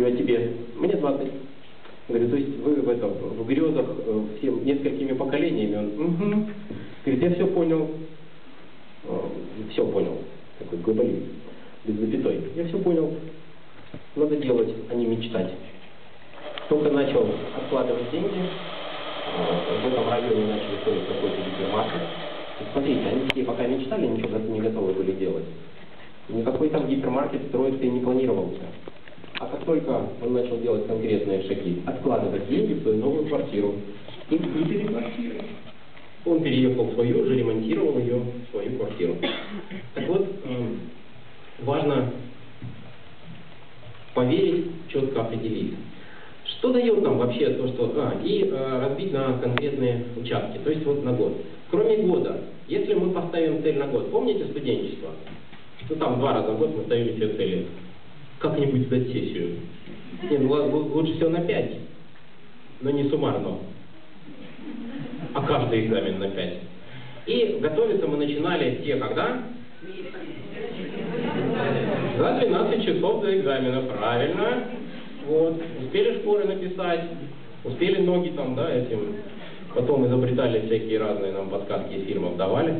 говорю, а тебе? Мне 20. Говорю, то есть вы в, этом, в грезах э, всем несколькими поколениями? Он, угу. Говорит, я все понял. Все понял. Такой глобалист. Без запятой. Я все понял. Надо делать, а не мечтать. Только начал откладывать деньги, в этом районе начали строить какой-то гипермаркет. Смотрите, они все пока мечтали, ничего не готовы были делать. Никакой там гипермаркет строиться и не планировался. А как только он начал делать конкретные шаги, откладывать деньги в свою новую квартиру, и купили квартиру. Он переехал в свою, уже ремонтировал ее свою квартиру. Так вот, эм, важно поверить, четко определить. Что дает нам вообще то, что... А, и э, разбить на конкретные участки, то есть вот на год. Кроме года, если мы поставим цель на год, помните студенчество? Ну там два раза в год мы ставили себе цели. Как-нибудь сдать сессию. Не, ну лучше всего на пять, но не суммарно. А каждый экзамен на пять. И готовиться мы начинали те, когда? За 12 часов до экзамена, правильно. Вот, успели шпоры написать, успели ноги там, да, этим. Потом изобретали всякие разные нам подсказки из фильмов давали.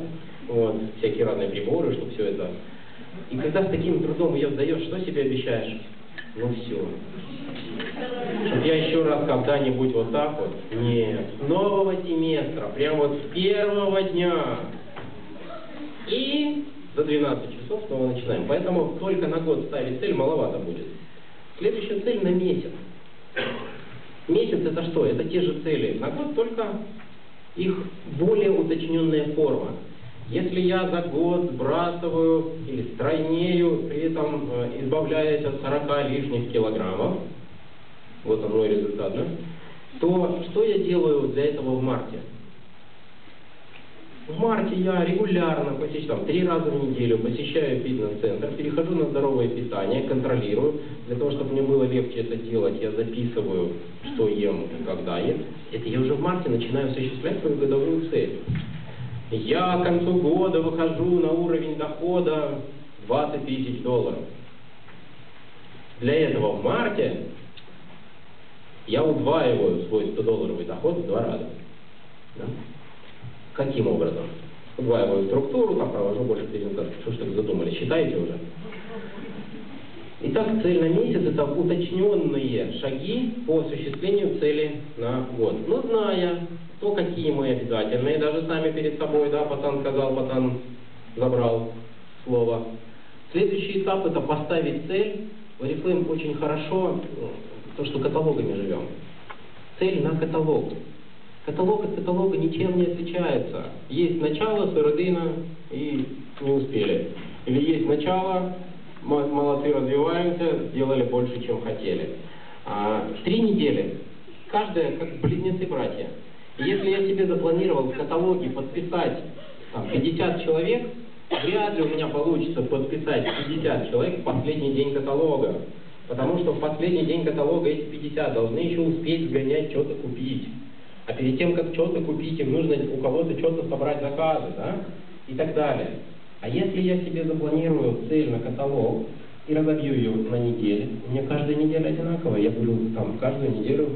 Вот, всякие разные приборы, чтобы все это... И когда с таким трудом ее сдаешь, что себе обещаешь? Ну все. Чтоб я еще раз когда-нибудь вот так вот, нет, нового семестра, прям вот с первого дня. И за 12 часов снова начинаем. Поэтому только на год ставить цель маловато будет. Следующая цель на месяц. Месяц это что? Это те же цели на год, только их более уточненная форма. Если я за год сбрасываю или стройнею, при этом э, избавляясь от 40 лишних килограммов, вот он мой результат, да, то что я делаю для этого в марте? В марте я регулярно посещаю, там, три раза в неделю посещаю фитнес-центр, перехожу на здоровое питание, контролирую. Для того, чтобы мне было легче это делать, я записываю, что ем и когда ем. Это я уже в марте начинаю осуществлять свою годовую цель. Я к концу года выхожу на уровень дохода 20 тысяч долларов. Для этого в марте я удваиваю свой 100-долларовый доход в два раза. Да? Каким образом? Удваиваю структуру, там провожу больше презентаций. Что ж так задумали? Считаете уже? Итак, цель на месяц – это уточненные шаги по осуществлению цели на год. Но зная, то какие мы обязательные, даже сами перед собой, да, пацан сказал, пацан забрал слово. Следующий этап – это поставить цель. В Oriflame очень хорошо то, что каталогами живем. Цель на каталог. Каталог от каталога ничем не отличается. Есть начало, середина и не успели. Или есть начало, молодцы, развиваемся, сделали больше, чем хотели. А, три недели. Каждая как близнецы-братья. Если я себе запланировал в каталоге подписать там, 50 человек, вряд ли у меня получится подписать 50 человек в последний день каталога. Потому что в последний день каталога эти 50 должны еще успеть сгонять, что-то купить. А перед тем, как что-то купить, им нужно у кого-то что-то собрать заказы, да? И так далее. А если я себе запланирую цель на каталог и разобью ее на недели, у меня каждая неделя одинаковая, я буду там каждую неделю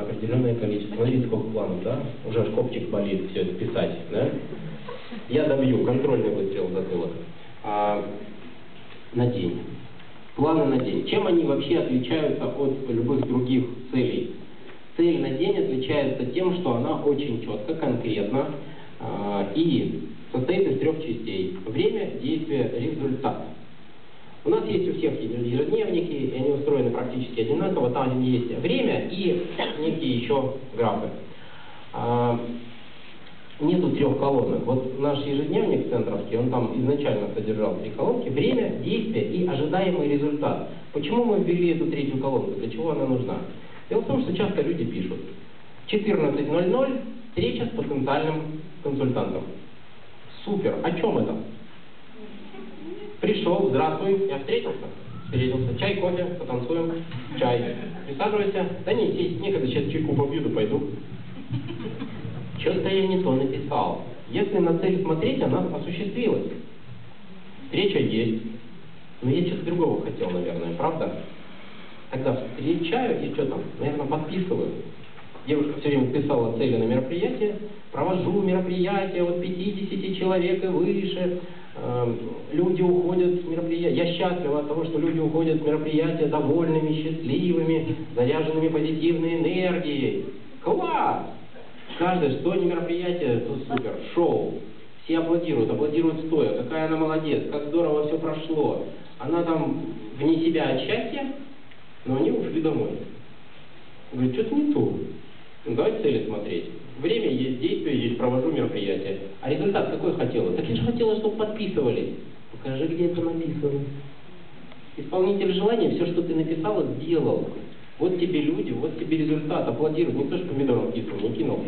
определенное количество. Смотрите, сколько планов, да? Уже аж копчик болит все это писать, да? Я добью контрольный выстрел затылок а, на день. Планы на день. Чем они вообще отличаются от любых других целей? Цель на день отличается тем, что она очень четко, конкретна э, и состоит из трех частей. Время, действие, результат. У нас есть у всех ежедневники, и они устроены практически одинаково. Там есть время и некие еще графы. А, нету трех колонок. Вот наш ежедневник центровский, он там изначально содержал три колонки. Время, действие и ожидаемый результат. Почему мы ввели эту третью колонку? Для чего она нужна? Дело в том, что часто люди пишут 14.00 встреча с потенциальным консультантом. Супер. О чем это? Пришел, здравствуй, я встретился. Встретился. Чай, кофе, потанцуем. Чай. Присаживайся. Да не, сесть некогда, сейчас чайку попью, да пойду. Что-то я не то написал. Если на цель смотреть, она осуществилась. Встреча есть. Но я что-то другого хотел, наверное, правда? когда встречаю и что там, наверное, подписываю. Девушка все время писала цели на мероприятие, провожу мероприятие от 50 человек и выше, люди уходят с мероприятия. Я счастлива от того, что люди уходят с мероприятия довольными, счастливыми, заряженными позитивной энергией. Класс! Каждое, что не мероприятие, то супер, шоу. Все аплодируют, аплодируют стоя. Какая она молодец, как здорово все прошло. Она там вне себя от счастья, но они ушли домой. Говорит, что-то не то. Давайте цели смотреть. Время есть, действие есть, провожу мероприятие. А результат какой хотела? Так я же хотела, чтобы подписывались. Покажи, где это написано. Исполнитель желания, все, что ты написала, сделал. Вот тебе люди, вот тебе результат, аплодируют. Никто же помидором кислым не кинул.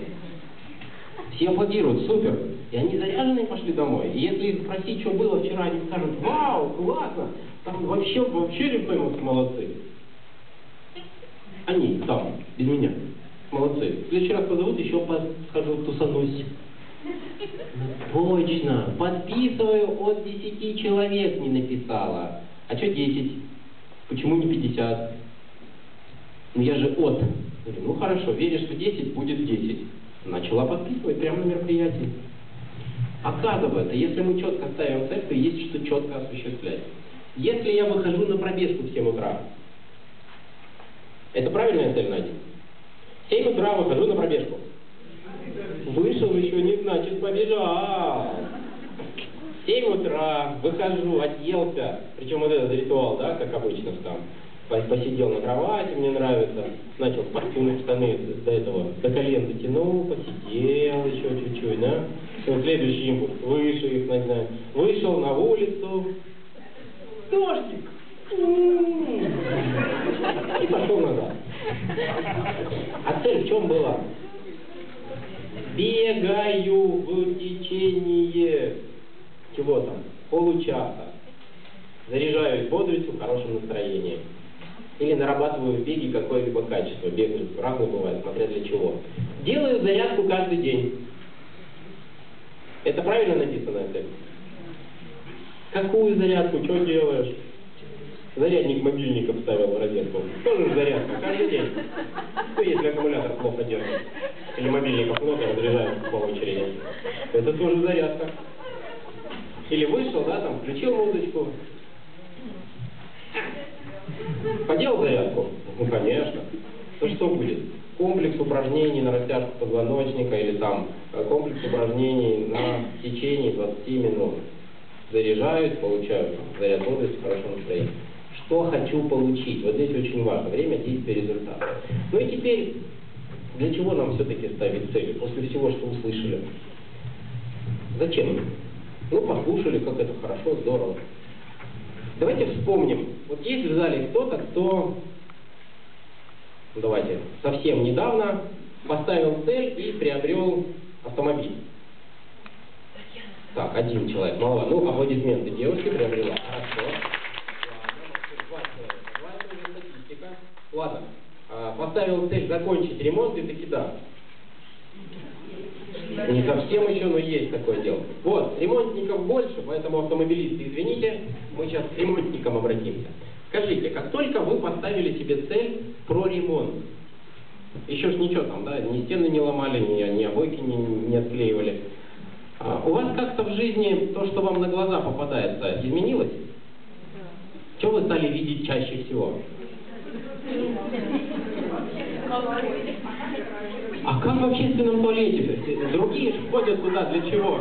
Все аплодируют, супер. И они заряженные пошли домой. И если их спросить, что было вчера, они скажут, вау, классно, там вообще, вообще репеймовцы молодцы. Они там, без меня. Молодцы. В следующий раз позовут, еще схожу, тусанусь. Точно. Подписываю, от 10 человек не написала. А что 10? Почему не 50? Ну я же от. Ну хорошо, веришь, что 10, будет 10. Начала подписывать прямо на мероприятии. Оказывается, если мы четко ставим цель, то есть что четко осуществлять. Если я выхожу на пробежку в 7 утра, это правильная цель? В 7 утра выхожу на пробежку. Вышел еще не значит побежал. В 7 утра выхожу, оделся, причем вот этот ритуал, да, как обычно там, посидел на кровати, мне нравится, начал спортивные штаны до этого, до колен дотянул, посидел еще чуть-чуть, да, все, следующий импульс, выше их нагнать, вышел на улицу, дождик, и пошел назад. А цель в чем была? Бегаю в течение чего там, получаса. Заряжаюсь бодростью, хорошим настроением. Или нарабатываю в беге какое-либо качество. Бег разное бывает, смотря для чего. Делаю зарядку каждый день. Это правильно написанная цель? Какую зарядку? Что делаешь? Зарядник мобильника вставил в розетку. Тоже зарядка, каждый день. Ну, если аккумулятор плохо держит. Или мобильников много, разряжаются по очереди. Это тоже зарядка. Или вышел, да, там, включил музычку. Поделал зарядку? Ну, конечно. То что будет? Комплекс упражнений на растяжку позвоночника или там э, комплекс упражнений на течение 20 минут. Заряжаюсь, получаю там, заряд бодрости, хорошо настроение что хочу получить. Вот здесь очень важно. Время, действия, результат. Ну и теперь, для чего нам все-таки ставить цели после всего, что услышали? Зачем? Ну, послушали, как это хорошо, здорово. Давайте вспомним. Вот есть в зале кто-то, кто, ну, давайте, совсем недавно поставил цель и приобрел автомобиль. Так, один человек, мало. Ну, аплодисменты девушки приобрела. Хорошо. Ладно, а, поставил цель закончить ремонт и таки да. Не совсем еще, но есть такое дело. Вот, ремонтников больше, поэтому автомобилисты, извините, мы сейчас к ремонтникам обратимся. Скажите, как только вы поставили себе цель про ремонт, еще ж ничего там, да, ни стены не ломали, ни, ни обойки не, не отклеивали, а у вас как-то в жизни то, что вам на глаза попадается, изменилось? Что вы стали видеть чаще всего? А как в общественном туалете? Другие же ходят туда для чего?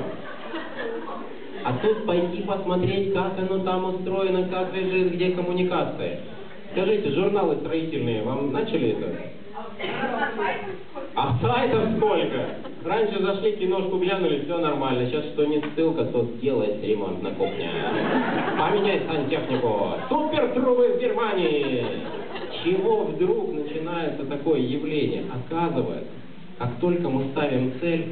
А тут пойти посмотреть, как оно там устроено, как лежит, где коммуникация. Скажите, журналы строительные вам начали это? А сайтов сколько? Раньше зашли, киношку глянули, все нормально. Сейчас что не ссылка, то сделает ремонт на кухне. Поменяй сантехнику. Супер трубы в Германии! Чего вдруг начинается такое явление? Оказывается, как только мы ставим цель,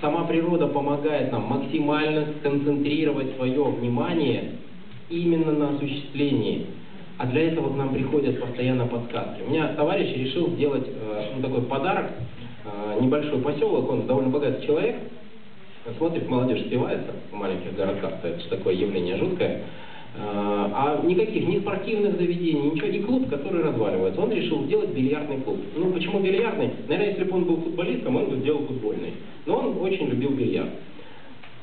сама природа помогает нам максимально сконцентрировать свое внимание именно на осуществлении. А для этого к нам приходят постоянно подсказки. У меня товарищ решил сделать э, ну, такой подарок, э, небольшой поселок, он довольно богатый человек, смотрит, молодежь спивается в маленьких городках, это такое явление жуткое. А никаких, ни спортивных заведений, ничего, и клуб, который разваливается. Он решил сделать бильярдный клуб. Ну, почему бильярдный? Наверное, если бы он был футболистом, он бы сделал футбольный. Но он очень любил бильярд.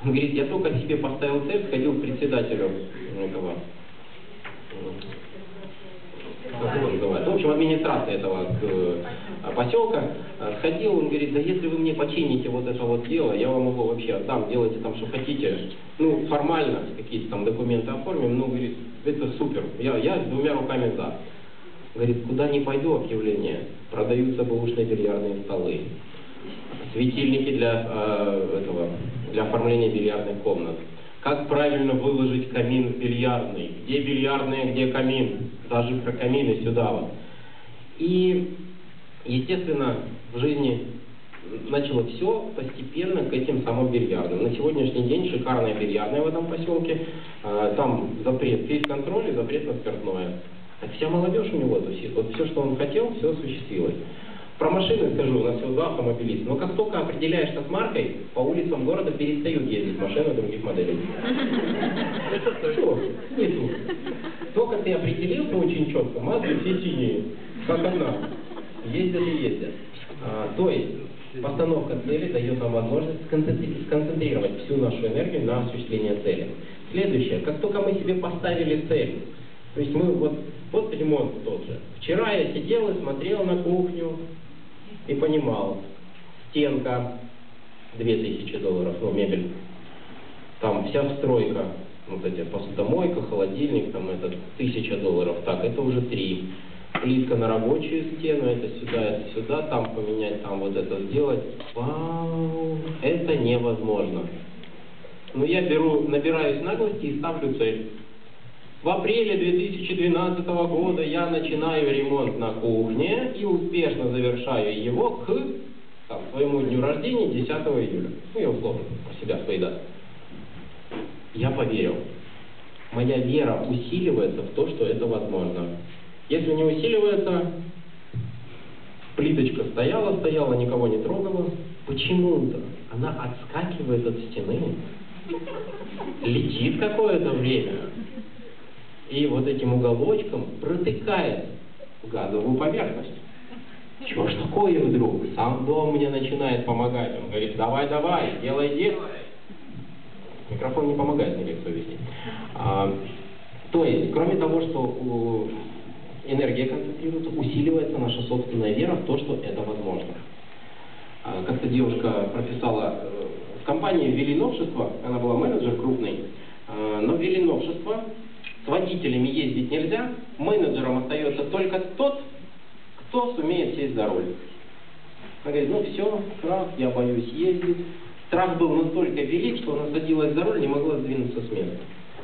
Он говорит, я только себе поставил цель, сходил к председателю этого как его называют, в общем, администрация этого э, поселка, э, сходил, он говорит, да если вы мне почините вот это вот дело, я вам его вообще отдам, делайте там, что хотите, ну, формально какие-то там документы оформим, ну, говорит, это супер, я, я двумя руками за. Говорит, куда не пойду объявление, продаются бэушные бильярдные столы, светильники для э, этого, для оформления бильярдных комнат как правильно выложить камин в бильярдный, где бильярдная, где камин, даже про камины сюда вот. И, естественно, в жизни начало все постепенно к этим самым бильярдам. На сегодняшний день шикарная бильярдная в этом поселке, а, там запрет, есть контроль и запрет на спиртное. Так вся молодежь у него тусит. Вот все, что он хотел, все осуществилось. Про машины скажу, у нас всего два автомобилиста. Но как только определяешься с маркой, по улицам города перестают ездить машины других моделей. Все, нету. Только ты определился очень четко, Мазды все синие, как одна. Ездят и ездят. А, то есть, постановка цели дает нам возможность сконцентрировать всю нашу энергию на осуществление цели. Следующее, как только мы себе поставили цель, то есть мы вот, вот ремонт тот же. Вчера я сидел и смотрел на кухню, и понимал, стенка 2000 долларов, ну, мебель, там вся стройка, вот эти посудомойка, холодильник, там это 1000 долларов, так, это уже три. Плитка на рабочую стену, это сюда, это сюда, там поменять, там вот это сделать. Вау, это невозможно. Но я беру, набираюсь наглости и ставлю цель. В апреле 2012 года я начинаю ремонт на кухне и успешно завершаю его к там, своему дню рождения 10 июля. Ну, я условно про себя свои даты. Я поверил. Моя вера усиливается в то, что это возможно. Если не усиливается, плиточка стояла, стояла, никого не трогала, почему-то она отскакивает от стены, летит какое-то время, и вот этим уголочком протыкает газовую поверхность. Чего ж такое вдруг? Сам дом мне начинает помогать. Он говорит, давай, давай, делай, делай. Микрофон не помогает мне лекцию вести. А, то есть, кроме того, что энергия концентрируется, усиливается наша собственная вера в то, что это возможно. А, как-то девушка прописала, э, в компании ввели новшество, она была менеджер крупный, а, но ввели новшество, с водителями ездить нельзя, менеджером остается только тот, кто сумеет сесть за руль. Она говорит, ну все, страх, я боюсь ездить. Страх был настолько велик, что она садилась за руль, не могла сдвинуться с места.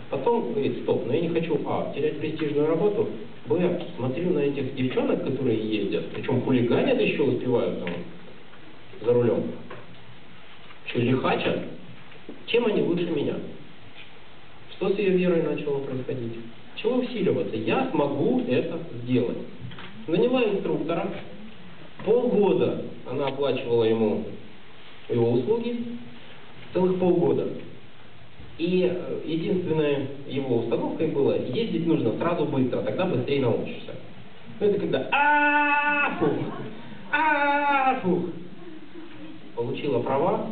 Потом говорит, стоп, но я не хочу, а, терять престижную работу, б, смотрю на этих девчонок, которые ездят, причем хулиганят еще успевают там за рулем, еще лихачат, чем они лучше меня? Что с ее верой начало происходить? Чего усиливаться? Я смогу это сделать. Наняла инструктора. Полгода она оплачивала ему его услуги. Целых полгода. И э, единственная его установкой было, ездить нужно сразу быстро, тогда быстрее научишься. Ну это когда а фух, а фух. Получила права,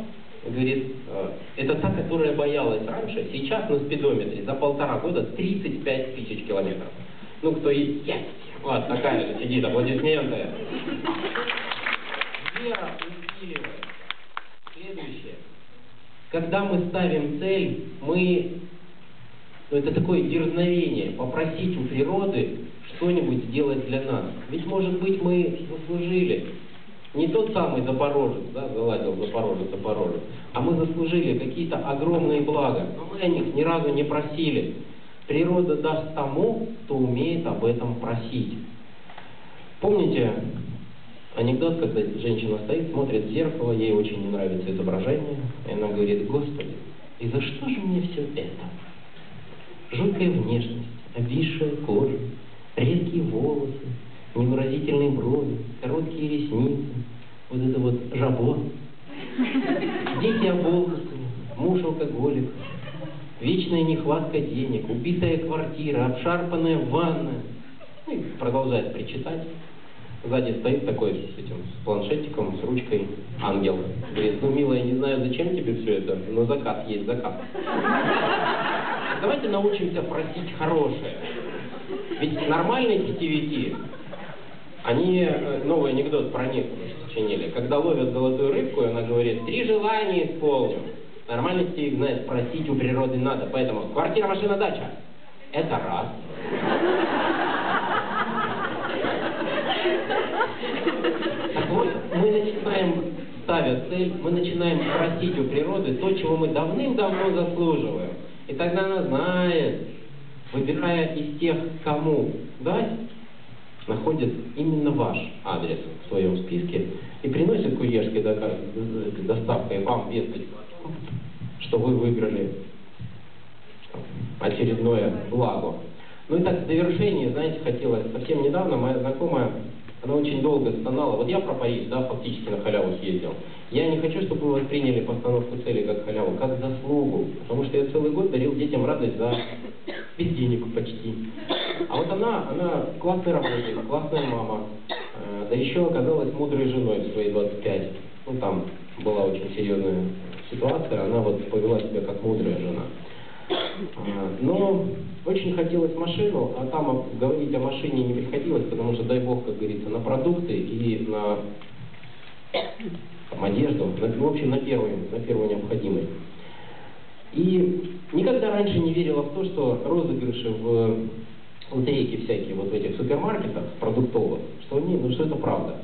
говорит, э, это та, которая боялась раньше, сейчас на спидометре за полтора года 35 тысяч километров. Ну, кто и есть. Вот, такая же сидит, аплодисменты. Вера усиливает. Следующее. Когда мы ставим цель, мы... Ну, это такое дерзновение, попросить у природы что-нибудь сделать для нас. Ведь, может быть, мы заслужили не тот самый Запорожец, да, залазил Запорожец, Запорожец, а мы заслужили какие-то огромные блага, но мы о них ни разу не просили. Природа даст тому, кто умеет об этом просить. Помните анекдот, когда женщина стоит, смотрит в зеркало, ей очень не нравится изображение, и она говорит, Господи, и за что же мне все это? Жуткая внешность, обвисшая кожа, редкие волосы, невыразительные брови, короткие ресницы, вот это вот жабо. Дети оболтусы, муж алкоголик, вечная нехватка денег, убитая квартира, обшарпанная ванна. Ну, и продолжает причитать. Сзади стоит такой с этим, с планшетиком, с ручкой, ангел. Говорит, ну, милая, не знаю, зачем тебе все это, но закат есть закат. Давайте научимся просить хорошее. Ведь нормальные сетевики, они э, новый анекдот про них сочинили. Когда ловят золотую рыбку, и она говорит, три желания исполню. Нормальный сетевик знает, просить у природы надо. Поэтому квартира, машина, дача. Это раз. Так вот, мы начинаем, ставя цель, мы начинаем просить у природы то, чего мы давным-давно заслуживаем. И тогда она знает, выбирая из тех, кому дать, находит именно ваш адрес в своем списке и приносит курьерской доставкой вам весточку что вы выиграли очередное благо. Ну и так в завершении, знаете, хотелось, совсем недавно моя знакомая, она очень долго стонала. Вот я про Париж, да, фактически на халяву съездил. Я не хочу, чтобы вы восприняли постановку цели как халяву, как заслугу. Потому что я целый год дарил детям радость за без денег почти. А вот она, она классный работник, классная мама. Э, да еще оказалась мудрой женой в свои 25. Ну там была очень серьезная ситуация, она вот повела себя как мудрая жена. А, но очень хотелось машину, а там говорить о машине не приходилось, потому что, дай бог, как говорится, на продукты и на там, одежду, на, в общем, на первую, на первую необходимость. И никогда раньше не верила в то, что розыгрыши в лотерейке всякие вот в этих супермаркетах продуктовых, что, они, ну, что это правда.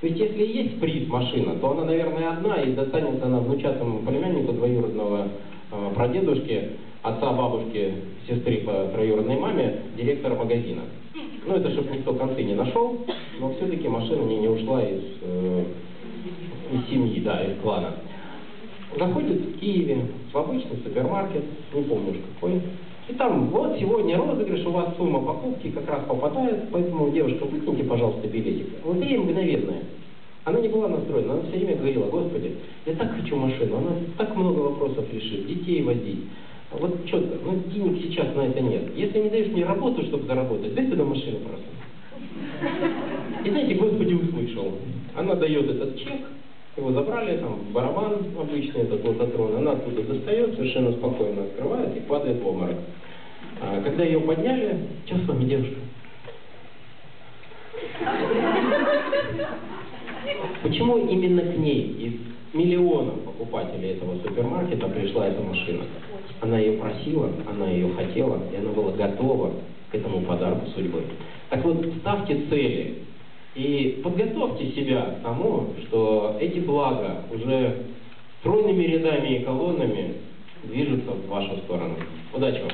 То есть, если есть приз машина, то она, наверное, одна, и достанется она внучатому племяннику двоюродного э, прадедушки, отца, бабушки, сестры по троюродной маме, директора магазина. Ну, это чтобы никто концы не нашел, но все-таки машина мне не ушла из, э, из семьи, да, из клана. Заходит в Киеве в обычный супермаркет, не помню уж какой, и там, вот сегодня розыгрыш, у вас сумма покупки как раз попадает, поэтому, девушка, выкиньте, пожалуйста, билетик. Лотерея мгновенная. Она не была настроена, она все время говорила, Господи, я так хочу машину, она так много вопросов решит, детей водить. Вот четко, ну денег сейчас на это нет. Если не даешь мне работу, чтобы заработать, дай сюда машину просто. И знаете, Господи услышал. Она дает этот чек, его забрали, там, барабан обычный, этот лототрон, она оттуда достает, совершенно спокойно открывает и падает в обморок. А, когда ее подняли, что с вами, девушка? Почему именно к ней из миллионов покупателей этого супермаркета пришла эта машина? Она ее просила, она ее хотела, и она была готова к этому подарку судьбы. Так вот, ставьте цели, и подготовьте себя к тому, что эти блага уже стройными рядами и колоннами движутся в вашу сторону. Удачи вам!